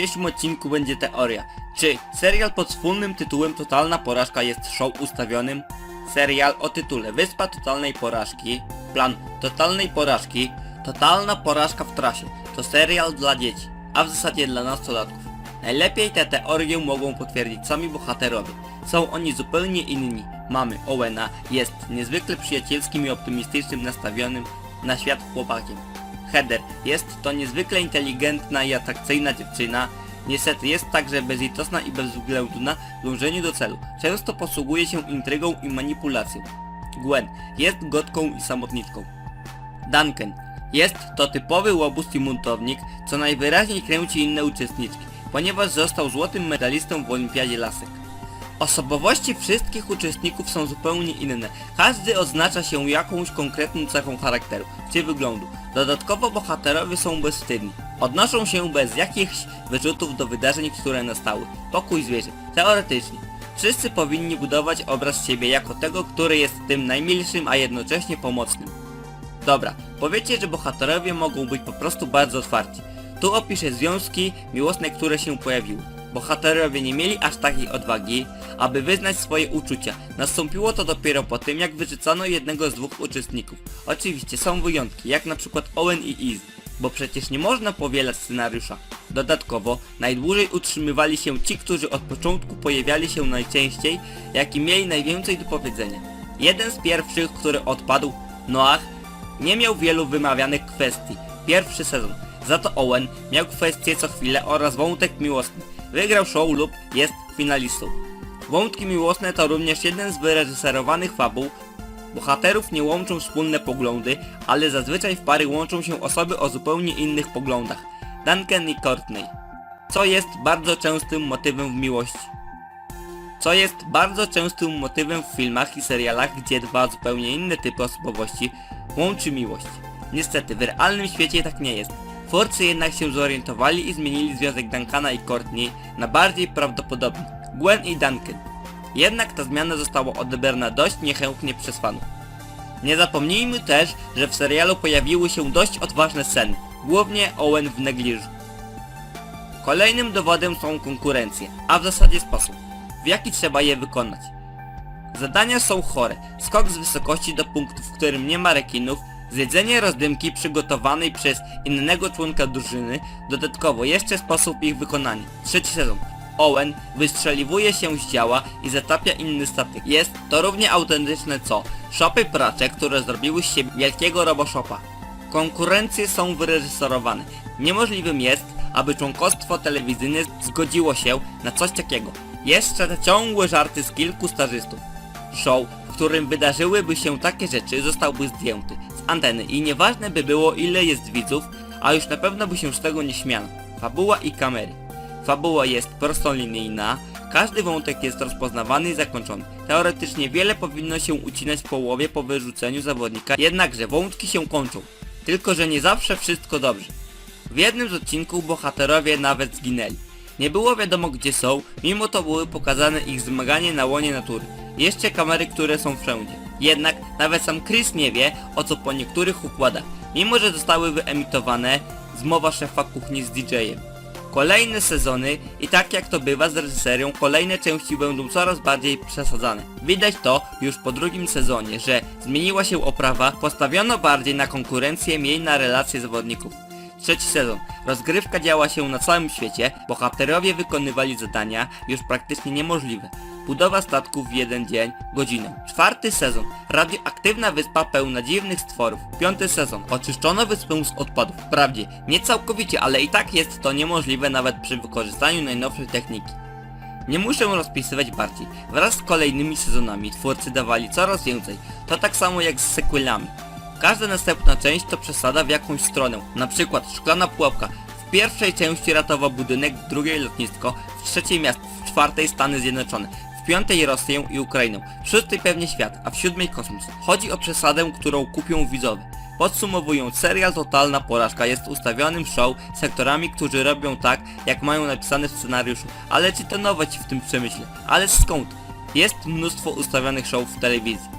dzisiejszym odcinku będzie teoria. Czy serial pod wspólnym tytułem Totalna Porażka jest show ustawionym? Serial o tytule Wyspa Totalnej Porażki, plan Totalnej Porażki, Totalna Porażka w trasie to serial dla dzieci, a w zasadzie dla nastolatków. Najlepiej tę teorię mogą potwierdzić sami bohaterowie. Są oni zupełnie inni. Mamy Owena, jest niezwykle przyjacielskim i optymistycznym nastawionym na świat chłopakiem. Heather jest to niezwykle inteligentna i atrakcyjna dziewczyna. Niestety jest także bezlitosna i bezwzględna w dążeniu do celu. Często posługuje się intrygą i manipulacją. Gwen jest gotką i samotniczką. Duncan jest to typowy łobuz i buntownik, co najwyraźniej kręci inne uczestniczki, ponieważ został złotym medalistą w Olimpiadzie Lasek. Osobowości wszystkich uczestników są zupełnie inne. Każdy oznacza się jakąś konkretną cechą charakteru czy wyglądu. Dodatkowo bohaterowie są bezwstydni. Odnoszą się bez jakichś wyrzutów do wydarzeń, które nastały. Pokój zwierzę. Teoretycznie. Wszyscy powinni budować obraz siebie jako tego, który jest tym najmilszym, a jednocześnie pomocnym. Dobra, powiecie, że bohaterowie mogą być po prostu bardzo otwarci. Tu opiszę związki miłosne, które się pojawiły. Bohaterowie nie mieli aż takiej odwagi, aby wyznać swoje uczucia. Nastąpiło to dopiero po tym, jak wyrzucano jednego z dwóch uczestników. Oczywiście są wyjątki, jak na przykład Owen i Iz, bo przecież nie można powielać scenariusza. Dodatkowo, najdłużej utrzymywali się ci, którzy od początku pojawiali się najczęściej, jak i mieli najwięcej do powiedzenia. Jeden z pierwszych, który odpadł, Noach, nie miał wielu wymawianych kwestii. Pierwszy sezon. Za to Owen miał kwestie co chwilę oraz wątek miłosny. Wygrał show lub jest finalistą. Wątki miłosne to również jeden z wyreżyserowanych fabuł. Bohaterów nie łączą wspólne poglądy, ale zazwyczaj w pary łączą się osoby o zupełnie innych poglądach. Duncan i Courtney. Co jest bardzo częstym motywem w miłości. Co jest bardzo częstym motywem w filmach i serialach, gdzie dwa zupełnie inne typy osobowości łączy miłość. Niestety, w realnym świecie tak nie jest. Twórcy jednak się zorientowali i zmienili związek Duncana i Courtney na bardziej prawdopodobny. Gwen i Duncan. Jednak ta zmiana została odebrana dość niechętnie przez fanów. Nie zapomnijmy też, że w serialu pojawiły się dość odważne sceny, głównie Owen w negliżu. Kolejnym dowodem są konkurencje, a w zasadzie sposób, w jaki trzeba je wykonać. Zadania są chore. Skok z wysokości do punktu, w którym nie ma rekinów, zjedzenie rozdymki przygotowanej przez innego członka drużyny, dodatkowo jeszcze sposób ich wykonania. Trzeci sezon. Owen wystrzeliwuje się z działa i zatapia inny statek. Jest to równie autentyczne co shopy pracze, które zrobiły siebie wielkiego roboshopa. Konkurencje są wyreżyserowane. Niemożliwym jest, aby członkostwo telewizyjne zgodziło się na coś takiego. Jeszcze te ciągłe żarty z kilku stażystów. Show, w którym wydarzyłyby się takie rzeczy, zostałby zdjęty anteny i nieważne by było ile jest widzów, a już na pewno by się z tego nie śmiano. Fabuła i kamery. Fabuła jest prostolinijna, każdy wątek jest rozpoznawany i zakończony. Teoretycznie wiele powinno się ucinać w połowie po wyrzuceniu zawodnika, jednakże wątki się kończą. Tylko, że nie zawsze wszystko dobrze. W jednym z odcinków bohaterowie nawet zginęli. Nie było wiadomo gdzie są, mimo to były pokazane ich zmaganie na łonie natury. Jeszcze kamery, które są wszędzie. Jednak nawet sam Chris nie wie, o co po niektórych układach, mimo że zostały wyemitowane zmowa szefa kuchni z DJ-em. Kolejne sezony i tak jak to bywa z reżyserią, kolejne części będą coraz bardziej przesadzane. Widać to już po drugim sezonie, że zmieniła się oprawa, postawiono bardziej na konkurencję, mniej na relacje zawodników. Trzeci sezon. Rozgrywka działa się na całym świecie, bohaterowie wykonywali zadania już praktycznie niemożliwe. Budowa statków w jeden dzień, godzinę. Czwarty sezon. Radioaktywna wyspa pełna dziwnych stworów. Piąty sezon. Oczyszczono wyspę z odpadów. Wprawdzie, nie całkowicie, ale i tak jest to niemożliwe nawet przy wykorzystaniu najnowszej techniki. Nie muszę rozpisywać bardziej. Wraz z kolejnymi sezonami twórcy dawali coraz więcej. To tak samo jak z sequelami. Każda następna część to przesada w jakąś stronę. Na przykład szklana pułapka. W pierwszej części ratował budynek, w drugiej lotnisko, w trzeciej miasto, w czwartej Stany Zjednoczone, piątej Rosję i Ukrainę, w szóstej pewnie świat, a w siódmej kosmos. Chodzi o przesadę, którą kupią widzowie. Podsumowując, serial Totalna Porażka jest ustawionym show z aktorami, którzy robią tak, jak mają napisane w scenariuszu. Ale czy to nowość w tym przemyśle? Ale skąd? Jest mnóstwo ustawionych show w telewizji.